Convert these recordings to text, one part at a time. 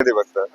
कधी बघतात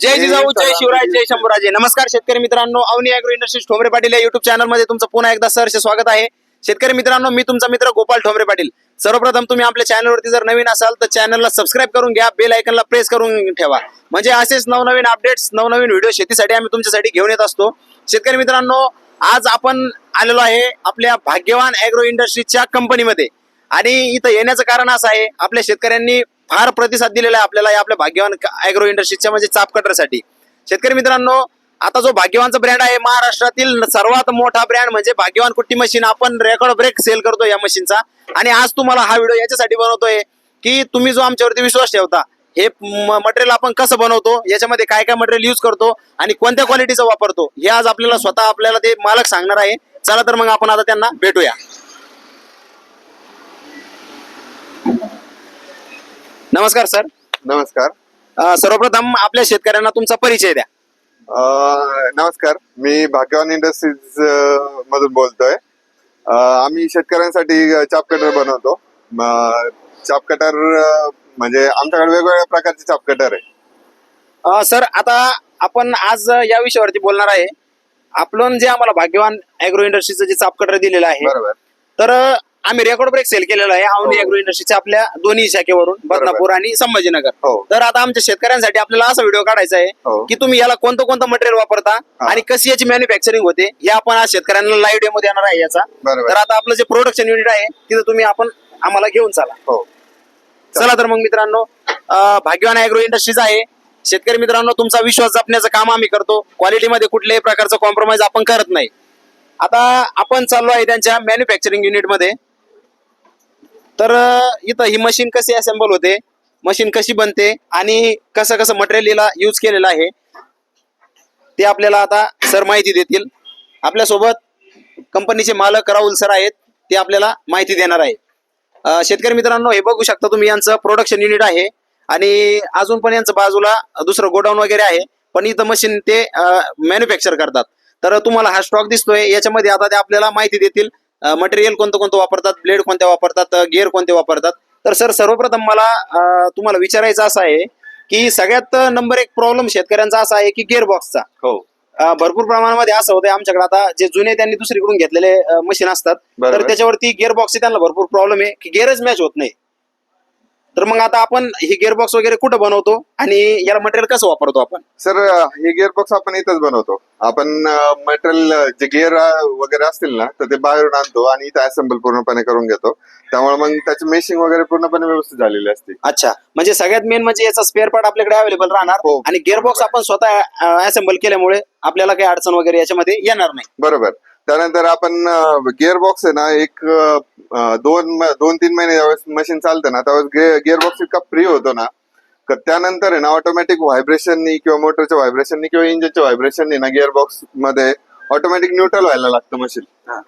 जय जिजाऊ जय शिवराय जय शंभूराजे. नमस्कार शेतकरी मित्रांनो अवनी अॅग्रो इंडस्ट्रीज ठोंबरे पाटील या युट्यूब चॅनलमध्ये तुमचं पुन्हा एकदा सहर्ष स्वागत आहे. शेतकरी मित्रांनो मी तुमचा मित्र गोपाल ठोंबरे पाटील. सर्वप्रथम तुम्ही आपल्या चॅनलवरती जर नवीन असाल तर चॅनलला सबस्क्राईब करून घ्या बेल आयकनला प्रेस करून ठेवा. म्हणजे असेच नवनवीन अपडेट्स नवनवीन व्हिडिओ शेतीसाठी आम्ही तुमच्यासाठी घेऊन येत असतो. शेतकरी मित्रांनो आज आपण आलेलो आहे आपल्या भाग्यवान अॅग्रो इंडस्ट्रीजच्या कंपनीमध्ये आणि इथं येण्याचं कारण असं आहे आपल्या शेतकऱ्यांनी फार प्रतिसाद दिलेला आहे आपल्याला आपल्या भाग्यवान अॅग्रो इंडस्ट्रीजच्या म्हणजे चाप कटरसाठी. शेतकरी मित्रांनो आता जो भाग्यवानचा ब्रँड आहे महाराष्ट्रातील सर्वात मोठा ब्रँड म्हणजे भाग्यवान कुट्टी मशीन आपण रेकॉर्ड ब्रेक सेल करतो या मशीनचा आणि आज तुम्हाला हा व्हिडिओ याच्यासाठी बनवतोय की तुम्ही जो आमच्यावरती विश्वास ठेवता हे मटेरियल आपण कसं बनवतो याच्यामध्ये काय काय मटेरियल यूज करतो आणि कोणत्या क्वालिटीचा वापरतो हे आज आपल्याला स्वतः आपल्याला ते मालक सांगणार आहे. चला तर मग आपण आता त्यांना भेटूया. नमस्कार सर. नमस्कार. अ, सर्वप्रथम आपल्या शेतकऱ्यांना तुमचा परिचय द्या. अं, नमस्कार. मी भाग्यवान इंडस्ट्रीज अं, मधून बोलतोय. अं, आम्ही शेतकऱ्यांसाठी चाप कटर बनवतो. म- चाप कटर अं, म्हणजे आमच्याकडे वेगवेगळ्या प्रकारचे चाप कटर आहे. अ, सर आता आपण आज या विषयावरती बोलणार आहे. आपण जे आम्हाला भाग्यवान अॅग्रो इंडस्ट्रीचं जे चापकटर दिलेलं आहे. बरोबर. तर अ, आम्ही रेकॉर्ड ब्रेक सेल केलेला आहे हो. अॅग्रो इंडस्ट्रीच्या आपल्या दोन्ही शाखेवरून बदनापूर आणि संभाजीनगर हो. तर आता आमच्या शेतकऱ्यांसाठी आपल्याला असा व्हिडिओ काढायचा आहे हो. की तुम्ही याला कोणतं कोणतं मटेरियल वापरता. आणि कशी याची मॅन्युफॅक्चरिंग होते हे आपण आज शेतकऱ्यांना लाईव्ह डेमो देणार आहे याचा बरोबर. तर आता आपलं जे प्रोडक्शन युनिट आहे तिथं तुम्ही आपण आम्हाला घेऊन चाला हो चला तर मग मित्रांनो अं, भाग्यवान अॅग्रो इंडस्ट्रीज आहे शेतकरी मित्रांनो तुमचा विश्वास जपण्याचं काम आम्ही करतो क्वालिटीमध्ये कुठल्याही प्रकारचं कॉम्प्रोमाइज आपण करत नाही आता आपण चाललो आहे त्यांच्या मॅन्युफॅक्चरिंग युनिटमध्ये तर इथं ही मशीन कशी असेंबल होते? मशीन कशी बनते? आणि कसं कसं मटेरियल याला यूज केलेलं आहे? ते आपल्याला आता सर माहिती देतील. आपल्यासोबत कंपनीचे मालक राहुल सर आहेत. ते आपल्याला माहिती देणार आहे शेतकरी मित्रांनो हे बघू शकता तुम्ही यांचं प्रोडक्शन युनिट आहे. आणि अजून पण यांचं बाजूला दुसरं गोडाऊन वगैरे आहे. पण इथं मशीन ते मॅन्युफॅक्चर करतात. तर तुम्हाला हा स्टॉक दिसतोय. याच्यामध्ये आता ते आपल्याला माहिती देतील. मटेरियल कोणतं कोणतं वापरतात ब्लेड कोणते वापरतात गिअर कोणते वापरतात? तर सर सर्वप्रथम मला तुम्हाला विचारायचं असं आहे की सगळ्यात नंबर एक प्रॉब्लेम शेतकऱ्यांचा असा आहे की गिअर बॉक्सचा हो भरपूर प्रमाणामध्ये असं होतं आमच्याकडे आता जे जुने त्यांनी दुसरीकडून घेतलेले मशीन असतात तर. त्याच्यावरती गिअर बॉक्स त्यांना भरपूर प्रॉब्लेम आहे की गिअरच मॅच होत नाही. तर मग आता आपण हे गिअर बॉक्स वगैरे कुठं बनवतो आणि याला मटेरियल कसं वापरतो आपण? सर हे गिअर बॉक्स आपण इथंच बनवतो. आपण मटेरियल जे गिअर वगैरे असतील ना तर ते बाहेरून आणतो आणि इथं असेंबल पूर्णपणे करून घेतो. त्यामुळे मग त्याची मेशिंग वगैरे पूर्णपणे व्यवस्थित झालेली असते. अच्छा. म्हणजे सगळ्यात मेन म्हणजे याचा स्पेअर पार्ट आपल्याकडे अवेलेबल राहणार हो. आणि गिअर बॉक्स आपण स्वतः असेंबल केल्यामुळे आपल्याला काही अडचण वगैरे याच्यामध्ये येणार नाही. बरोबर. त्यानंतर आपण गिअर बॉक्स आहे ना एक दोन दोन तीन महिने ज्यावेळेस मशीन चालतं ना त्यावेळेस गिअर बॉक्स इतका फ्री होतो ना का त्यानंतर आहे ना ऑटोमॅटिक व्हायब्रेशननी किंवा मोटरच्या व्हायब्रेशननी किंवा इंजिनच्या व्हायब्रेशननी ना गिअर बॉक्समध्ये ऑटोमॅटिक न्यूट्रल व्हायला लागतं मशीन.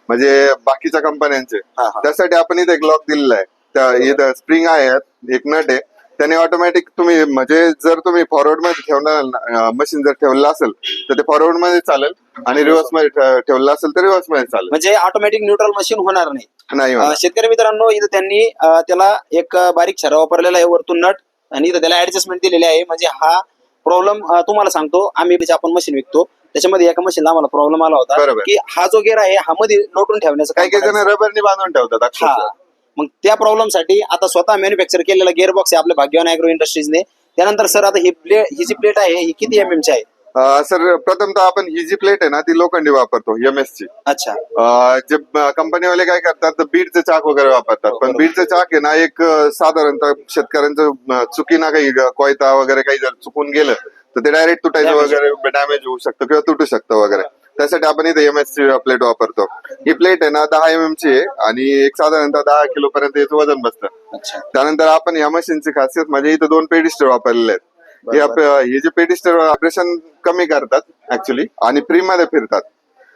म्हणजे बाकीच्या कंपन्यांचे. त्यासाठी आपण इथे एक लॉक दिलेला आहे त्या इथं स्प्रिंग आहे एक नट आहे त्याने ऑटोमॅटिक तुम्ही म्हणजे जर तुम्ही फॉरवर्डमध्ये ठेवणार मशीन जर ठेवलं असेल तर ते फॉरवर्डमध्ये चालेल आणि रिव्हर्समध्ये ठे- ठेवलं असेल तर रिव्हर्समध्ये चालेल म्हणजे ऑटोमॅटिक न्यूट्रल मशीन होणार नाही नाही होणार. शेतकरी मित्रांनो इथं त्यांनी अ, त्याला एक अ, बारीक छरा वापरलेला आहे वरतून नट आणि इथं त्याला ऍडजस्टमेंट दिलेली आहे म्हणजे हा प्रॉब्लेम तुम्हाला सांगतो आम्ही जे आपण मशीन विकतो त्याच्यामध्ये एका मशीनला आम्हाला प्रॉब्लेम आला होता बरोबर. की हा जो गेअर आहे हा मध्ये लोटून ठेवण्याचं काही काम काही जण. रबरनी बांधून ठेवतात हा अक्षरशः. मग त्या प्रॉब्लेमसाठी आता स्वतः मॅन्युफॅक्चर केलेला गिअर बॉक्स आहे आपल्या भाग्यवान अॅग्रो इंडस्ट्रीजने त्यानंतर सर आता ही प्लेट ही जी प्लेट आहे ही किती एम ची आहे? सर प्रथमतः आपण ही जी प्लेट आहे ना ती लोखंडी वापरतो एम एस ची. अच्छा. अं, जे कंपनीवाले काय करतात तर बीडचे चाक वगैरे वापरतात. पण. बीडचे चाक आहे ना एक अं, साधारणतः शेतकऱ्यांचं अं, चुकीना काही कोयता वगैरे काही जर चुकून गेलं तर ते डायरेक्ट तुटायचं Damage. वगैरे डॅमेज होऊ शकतं किंवा तुटू शकतं वगैरे. त्यासाठी आपण इथे एम एस ची प्लेट वापरतो. ही प्लेट आहे ना दहा एम एम ची आहे आणि एक साधारणतः दहा किलो पर्यंत याचं वजन बसतं. त्यानंतर आपण या मशीनची खासियत म्हणजे इथं दोन पेडिस्टर वापरलेले आहेत. हे हे जे पेडिस्टर ऑपरेशन कमी करतात ऍक्च्युली आणि फ्री मध्ये फिरतात.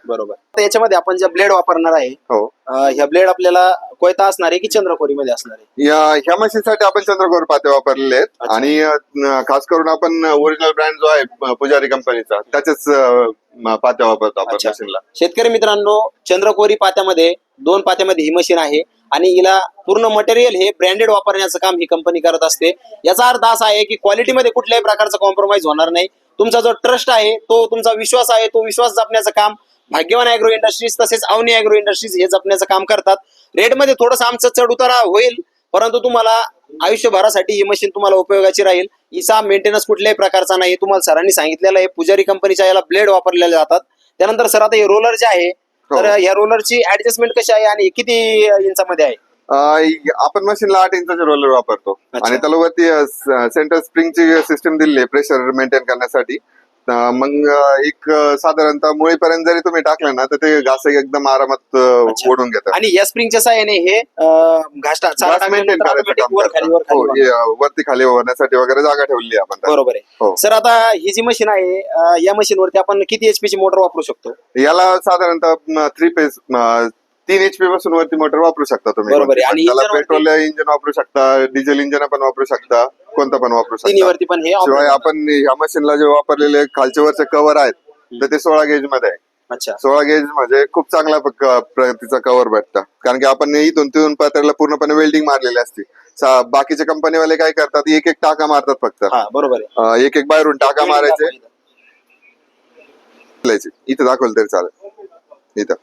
बरोबर. याच्यामध्ये आपण जे ब्लेड वापरणार आहे हो. अं, ह्या ब्लेड आपल्याला कोयता असणार आहे की चंद्रकोरीमध्ये असणार आहे? या ह्या मशीनसाठी आपण चंद्रकोर पाते वापरलेले आहेत. अच्छा. आणि अं, खास करून आपण ओरिजिनल ब्रँड जो आहे अं, पुजारी कंपनीचा त्याचेच अं, म- पाते वापरतो आपण अच्छा. मशीनला. शेतकरी मित्रांनो चंद्रकोरी पात्यामध्ये दोन पात्यामध्ये ही मशीन आहे. आणि हिला पूर्ण मटेरियल हे ब्रँडेड वापरण्याचं काम ही कंपनी करत असते. याचा अर्थ असा आहे की क्वालिटीमध्ये कुठल्याही प्रकारचा कॉम्प्रोमाइज होणार नाही. तुमचा जो ट्रस्ट आहे तो तुमचा विश्वास आहे तो विश्वास जपण्याचं काम भाग्यवान अॅग्रो इंडस्ट्रीज तसेच अवनी अॅग्रो इंडस्ट्रीज हे जपण्याचं काम करतात. रेटमध्ये थोडंसं आमचं चढ उतारा होईल परंतु तुम्हाला आयुष्यभरासाठी ही मशीन तुम्हाला उपयोगाची राहील. हिचा मेंटेनन्स कुठल्याही प्रकारचा नाही तुम्हाला सरांनी सांगितलेलं आहे पुजारी कंपनीच्या याला ब्लेड वापरलेले जातात. त्यानंतर सर आता हे रोलर जे आहे तर. या रोलरची ऍडजस्टमेंट कशी आहे आणि किती इंचामध्ये आहे? आपण मशीनला आठ इंचाचे रोलर वापरतो. आणि त्याला वरती सेंटर स्प्रिंगची सिस्टम दिली आहे प्रेशर मेंटेन करण्यासाठी. मग एक साधारणतः मुळीपर्यंत जरी तुम्ही टाकलं ना तर ते घास एकदम आरामात अच्छा. ओढून घेतात आणि या स्प्रिंगच्या साहाय्याने हे अं, घास टा- चारा घास मेंटेन टाकल्यानंतर करायचं automatic काम वर खाली वर करतात. खाली हो, वर. हे, वरती खाली होण्यासाठी वगैरे जागा ठेवली आहे आपण. बरोबर आहे हो. सर आता ही जी मशीन आहे अं, या मशीनवरती आपण किती एचपी ची मोटर वापरू शकतो याला साधारणतः थ्री पेज तीन एचपी पासून वरती मोटर वापरू शकता तुम्ही. बरोबर आहे. आणि त्याला पेट्रोल इंजिन वापरू शकता डिझेल इंजिन पण वापरू शकता कोणतं पण वापरू शकता. तिन्हीवरती पण हे शिवाय operate- आपण ह्या मशीनला जे वापरलेले खालचे वरचे कव्हर आहेत तर ते सोळा गेजमध्ये आहे. अच्छा. सोळा गेज म्हणजे खूप चांगला प- प्रतीचा कव्हर भेटतं. कारण की आपण इथून तिथून पत्र्याला पूर्णपणे वेल्डिंग मारलेली असते. सा- बाकीचे कंपनीवाले काय करतात एक एक टाका मारतात फक्त. हा बरोबर आहे. अं, एक एक बाहेरून टाका मारायचे. इथं दाखवलं तरी चालेल. इथं.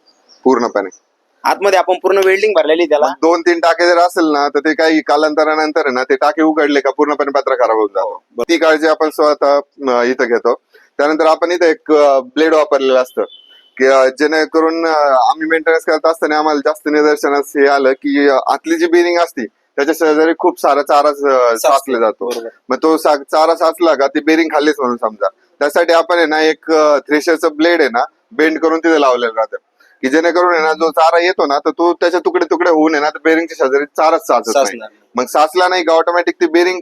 पूर्णपणे. आतमध्ये आपण पूर्ण वेल्डिंग भरलेली त्याला. दोन तीन टाके जर असेल ना तर ते काही कालांतरानंतर आहे ना ते टाके उघडले का पूर्णपणे पत्रा खराब होऊन जातो. ती काळजी आपण स्वतः इथं घेतो. त्यानंतर आपण इथं एक ब्लेड वापरलेलं असतं. की जेणेकरून आम्ही मेंटेनन्स करत असताना आम्हाला जास्त निदर्शनास हे आलं की आतली जी बिरिंग असती त्याच्या शेजारी खूप सारा चारा साचला जातो. मग तो चारा साचला का ती बेरिंग खाल्लीच म्हणून समजा. त्यासाठी आपण आहे ना एक थ्रेशरचं ब्लेड आहे ना बेंड करून तिथे लावलेलं राहतं. की जेणेकरून आहे ना जो चारा येतो ना तर तो त्याचे तुकडे तुकडे होऊन आहे ना तर बेरिंगच्या शेजारी चाराच साचत नाही. साचणार नाही. मग साचला नाही का ऑटोमॅटिक ती बेरिंग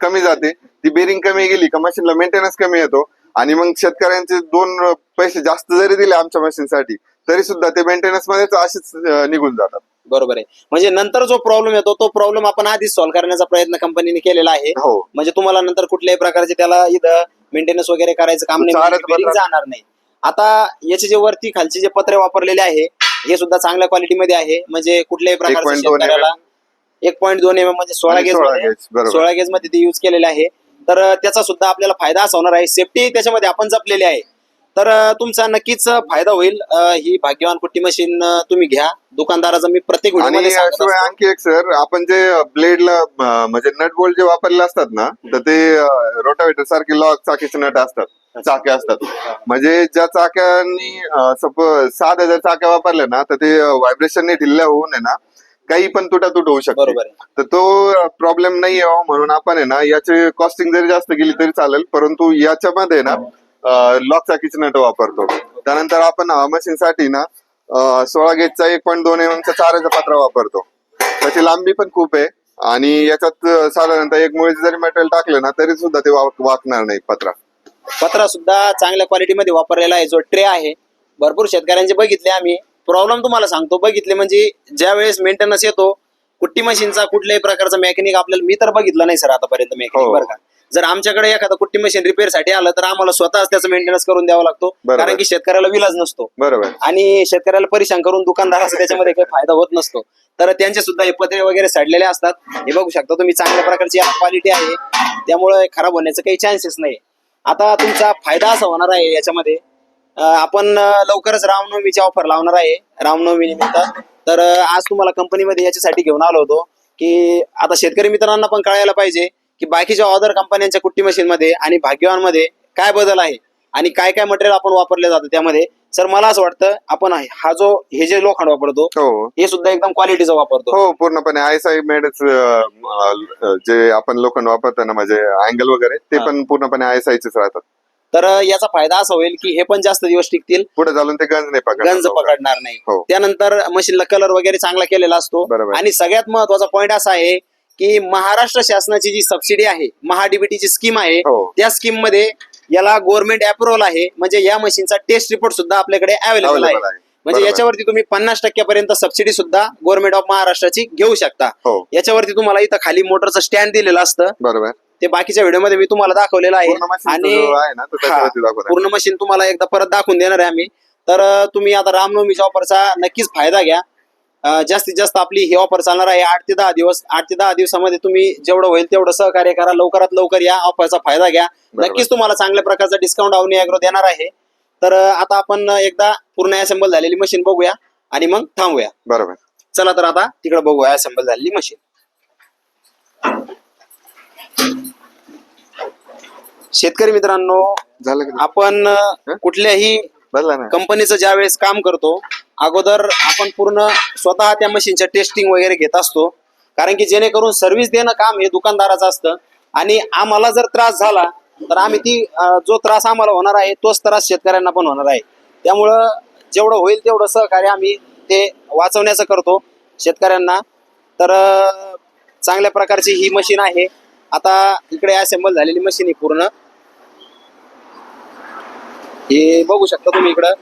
कमी जाते. ती बेरिंग कमी गेली का मशीनला मेंटेनन्स कमी येतो. आणि मग शेतकऱ्यांचे दोन अं, पैसे जास्त जरी दिले आमच्या मशीनसाठी तरी सुद्धा ते मेंटेनन्स मध्येच असेच अं, निघून जातात. बरोबर आहे. म्हणजे नंतर जो प्रॉब्लेम येतो तो प्रॉब्लेम आपण आधीच सॉल्व्ह करण्याचा प्रयत्न कंपनीने केलेला आहे. हो. म्हणजे तुम्हाला नंतर कुठल्याही प्रकारचे त्याला इथं मेंटेनन्स वगैरे करायचं काम नाही चारच म्हणजे bearing बदला- जाणार नाही. आता याचे जे वरती खालचे जे पत्रे वापरलेले आहे हे सुद्धा चांगल्या क्वालिटीमध्ये आहे. म्हणजे कुठल्याही प्रकारच्या 1.2 शेतकऱ्याला एक पॉईंट दोन एम म्हणजे सोळा आणि गेज 16 gauge, बरोबर. सोळा गेजमध्ये ते युज केलेले आहे. तर त्याचा सुद्धा आपल्याला फायदा असा होणार आहे. सेफ्टी त्याच्यामध्ये आपण जपलेली आहे. तर तुमचा नक्कीच फायदा होईल. ही भाग्यवान कुट्टी मशीन तुम्ही घ्या. दुकानदाराचा मी प्रत्येक आणि शिवाय. आणखी एक सर आपण जे ब्लेडला म्हणजे नट बोल्ट जे वापरले असतात ना तर ते रोटावेटर सारखे लॉक चाकीचे नट असतात. चाके असतात. म्हणजे ज्या चाक्यांनी सपोज सात हजार चाक्या वापरल्या ना तर ते व्हायब्रेशनने ढिल्ल्या होऊन आहे ना काही पण तुटातूट होऊ शकते. बरोबर आहे. तर तो प्रॉब्लेम नाही यावा म्हणून आपण आहे ना याची कॉस्टिंग जरी जास्त गेली तरी चालेल परंतु याच्यामध्ये ना लॉक चाकीचे नट वापरतो. त्यानंतर आपण मशीन साठी ना सोळा गेजचा एक पॉईंट दोन एम चा चाराचा पत्रा वापरतो. त्याची लांबी पण खूप आहे आणि याच्यात साधारणतः एक मुळे जरी मटेरियल टाकलं ना तरी सुद्धा ते वाक- वाकणार नाही पत्रा. पत्रा सुद्धा चांगल्या क्वालिटीमध्ये वापरलेला आहे जो ट्रे आहे. भरपूर शेतकऱ्यांचे बघितले आम्ही. प्रॉब्लेम तुम्हाला सांगतो बघितले म्हणजे ज्या वेळेस मेंटेनन्स येतो कुट्टी मशीनचा कुठल्याही प्रकारचा मेकॅनिक आपल्याला मी तर बघितलं नाही सर आतापर्यंत मेकॅनिक हो. बरं का. जर आमच्याकडे एखादा कुट्टी मशीन रिपेअरसाठी आलं तर आम्हाला स्वतःच त्याचं मेंटेनन्स करून द्यावा लागतो. बरोबर. कारण की शेतकऱ्याला विलाज नसतो. बरोबर. आणि शेतकऱ्याला परेशान करून दुकानदाराचा त्याच्यामध्ये काही फायदा होत नसतो. तर त्यांचे सुद्धा हे पत्रे वगैरे सडलेले असतात. हे बघू शकता तुम्ही चांगल्या प्रकारची क्वालिटी आहे. त्यामुळे खराब होण्याचं काही चान्सेस नाही आता तुमचा फायदा असा होणार आहे याच्यामध्ये. अं, आपण अं, लवकरच रामनवमीची ऑफर लावणार आहे. रामनवमी निमित्त. तर अं, आज तुम्हाला कंपनीमध्ये याच्यासाठी घेऊन आलो होतो की आता शेतकरी मित्रांना पण कळायला पाहिजे. की बाकीच्या अदर कंपन्यांच्या कुट्टी मशीन मध्ये आणि भाग्यवानमध्ये काय बदल आहे आणि काय काय मटेरियल आपण वापरले जातं त्यामध्ये सर मला असं वाटतं आपण हा जो हे जे लोखंड वापरतो हो हे सुद्धा एकदम क्वालिटीचं वापरतो हो पूर्णपणे आय एस आय मेडच जे आपण लोखंड वापरतो ना म्हणजे अँगल वगैरे ते. पण पूर्णपणे आय एस आयचेच राहतात तर याचा फायदा असा होईल की हे पण जास्त दिवस टिकतील पुढे चालून ते गंज नाही गंज. पकडणार नाही हो. त्यानंतर मशीनला कलर वगैरे चांगला केलेला असतो. आणि सगळ्यात महत्त्वाचा पॉइंट असा आहे की महाराष्ट्र शासनाची जी सबसिडी आहे महाडीबीटीची स्कीम आहे हो. त्या स्कीममध्ये याला गव्हर्नमेंट अप्रुव्हल आहे. म्हणजे या मशीनचा टेस्ट रिपोर्ट सुद्धा आपल्याकडे अवेलेबल आहे Available आहे. म्हणजे बरोबर. याच्यावरती तुम्ही पन्नास टक्क्यापर्यंत सबसिडी सुद्धा गव्हर्नमेंट ऑफ महाराष्ट्राची घेऊ शकता. हो. याच्यावरती तुम्हाला इथं खाली मोटरचं स्टँड दिलेलं असतं. बरोबर. ते बाकीच्या व्हिडिओमध्ये मी तुम्हाला दाखवलेलं आहे. machine आणि जो आहे ना, तो हा, त्याच्यावरती दाखवत आहे. पूर्ण मशीन तुम्हाला एकदा परत दाखवून देणार आहे आम्ही. तर अं, तुम्ही आता रामनवमीच्या ऑफरचा नक्कीच फायदा घ्या. जास्तीत जास्त आपली ही ऑफर चालणार आहे. आठ ते दहा दिवस आठ ते दहा दिवसामध्ये तुम्ही जेवढं होईल तेवढं सहकार्य करा. लवकरात लवकर या ऑफरचा फायदा घ्या. नक्कीच तुम्हाला चांगल्या प्रकारचा डिस्काउंट अवनी अॅग्रो देणार आहे. तर आता आपण एकदा पूर्ण असेंबल झालेली मशीन बघूया आणि मग थांबूया. बरोबर. चला तर आता तिकडे बघूया असेंबल झालेली मशीन शेतकरी मित्रांनो झालं आपण कुठल्याही कंपनीचं ज्यावेळेस काम करतो अगोदर आपण पूर्ण स्वतः त्या मशीनच्या टेस्टिंग वगैरे घेत असतो. कारण की जेणेकरून सर्व्हिस देणं काम हे दुकानदाराचं असतं. आणि आम्हाला जर त्रास झाला तर आम्ही ती जो त्रास आम्हाला होणार आहे तोच त्रास शेतकऱ्यांना पण होणार आहे. त्यामुळं जेवढं होईल तेवढं सहकार्य आम्ही ते वाचवण्याचं करतो शेतकऱ्यांना. तर चांगल्या प्रकारची ही मशीन आहे. आता इकडे असेंबल झालेली मशीन आहे पूर्ण. हे बघू शकता तुम्ही इकडं.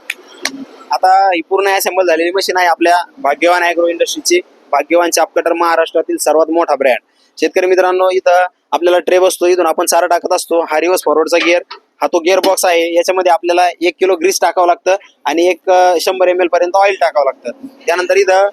आता ही पूर्ण असेंबल झालेली मशीन आहे आपल्या भाग्यवान अॅग्रो इंडस्ट्रीची भाग्यवान चापकटर महाराष्ट्रातील सर्वात मोठा ब्रँड शेतकरी मित्रांनो इथं आपल्याला ट्रे बसतो इथून आपण चारा टाकत असतो. हा रिवर्स फॉरवर्डचा गिअर हा तो गिअर बॉक्स आहे. याच्यामध्ये आपल्याला एक किलो ग्रीस टाकावं लागतं आणि एक शंभर एम एल पर्यंत ऑइल टाकावं लागतं. त्यानंतर इथं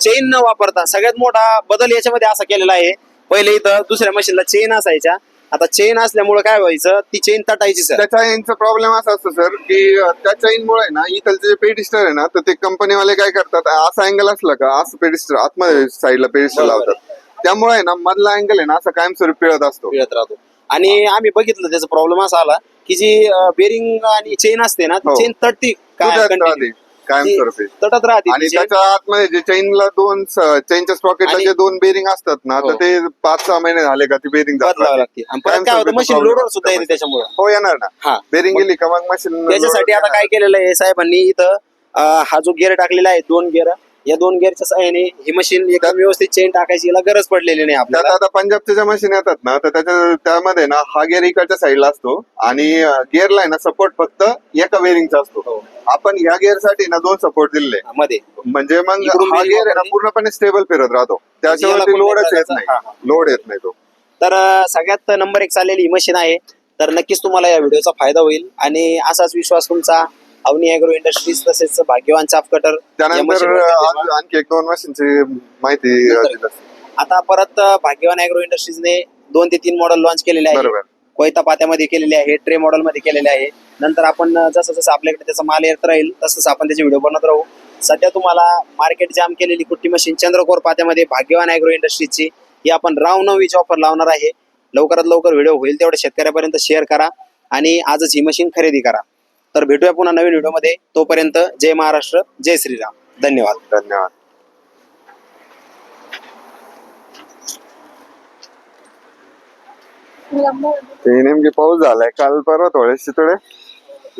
चेन न वापरता सगळ्यात मोठा बदल याच्यामध्ये असा केलेला आहे. पहिले इथं दुसऱ्या मशीनला चेन असायच्या. आता चेन असल्यामुळे काय व्हायचं? ती चेन तटायची सर त्या चाईनचा प्रॉब्लेम असा असतो सर की अं, त्या चाईन मुळे ना इथलचे जे पेडिस्टर आहे ना तर ते कंपनीवाले काय करतात असा अँगल असला का असं पेडिस्टर आतमध्ये साईडला पेडिस्टर बरोबर. लावतात. त्यामुळे ना मधला अँगल आहे ना असं कायमस्वरूपी पिळत असतो. पिळत राहतो. आणि आम्ही बघितलं त्याचा प्रॉब्लेम असा आला की जी बेरिंग आणि चेन असते ना हो. चेन तटती. काय continue. राहते कायमस्वरूपी तटत राहते आणि ती chain. त्याच्या आतमध्ये जे चैनला दोन चैनच्या स्प्रॉकेटला आणि- जे दोन बेरिंग असतात ना हो. तर ते पाच सहा महिने झाले का ती बेरिंग बदलावं लागते. आणि परत काय होतं? मशीन लोडवर सुद्धा येते त्याच्यामुळे. हो येणार ना. हा. बेरिंग गेली का मग मशीन त्याच्यासाठी आता काय केलेलं आहे? साहेबांनी इथं अं, हा जो गेअर टाकलेला आहे दोन गेअर या दोन गेअरच्या सहाय्याने ही मशीन एकदम व्यवस्थित चेन टाकायची याला गरज पडलेली नाही त्यात आपल्याला. आता पंजाबच्या ज्या मशीन येतात ना तर त्याच्या त्यामध्ये ना हा गेअर इकडच्या साईडला असतो आणि गेअरला आहे ना सपोर्ट फक्त एका बेरिंगचा असतो. हो. आपण ह्या गेअरसाठी ना दोन सपोर्ट दिले मध्ये. म्हणजे मग इकडून हा bearing गेअर आहे ना. पूर्णपणे स्टेबल फिरत राहतो. त्याच्यावरती याला लोडच येत हा. नाही लोड येत नाही तो. तर अं, सगळ्यात नंबर एक चाललेली ही मशीन आहे. तर नक्कीच तुम्हाला या व्हिडिओचा फायदा होईल. आणि असाच विश्वास तुमचा. अवनी अॅग्रो इंडस्ट्रीज तसेच भाग्यवान चाप कटर त्यानंतर आज आणखी एक दोन मशीनची माहिती. दिली. आता परत भाग्यवान अॅग्रो इंडस्ट्रीजने दोन ते तीन मॉडेल लॉन्च केलेले आहे बरोबर. कोयता पात्यामध्ये केलेले आहे ट्रे मॉडेल मध्ये केलेले आहे. नंतर आपण अं, जसं जसं आपल्याकडे त्याचा माल येत राहील तसं तसं आपण त्याचे व्हिडिओ बनवत राहू. सध्या तुम्हाला मार्केट जाम केलेली कुट्टी मशीन चंद्रकोर पात्यामध्ये भाग्यवान अॅग्रो इंडस्ट्रीजची ही आपण रावनवीची ऑफर लावणार आहे. लवकरात लवकर व्हिडिओ होईल तेवढ्या शेतकऱ्यापर्यंत शेअर करा आणि आजच ही मशीन खरेदी करा. तर भेटूया पुन्हा नवीन व्हिडिओमध्ये. तोपर्यंत जय महाराष्ट्र जय श्रीराम. धन्यवाद. धन्यवाद. ते नेमके पाऊस झालाय. काल परवा थोडेसे थोडे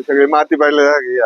सगळी माती पडले झाली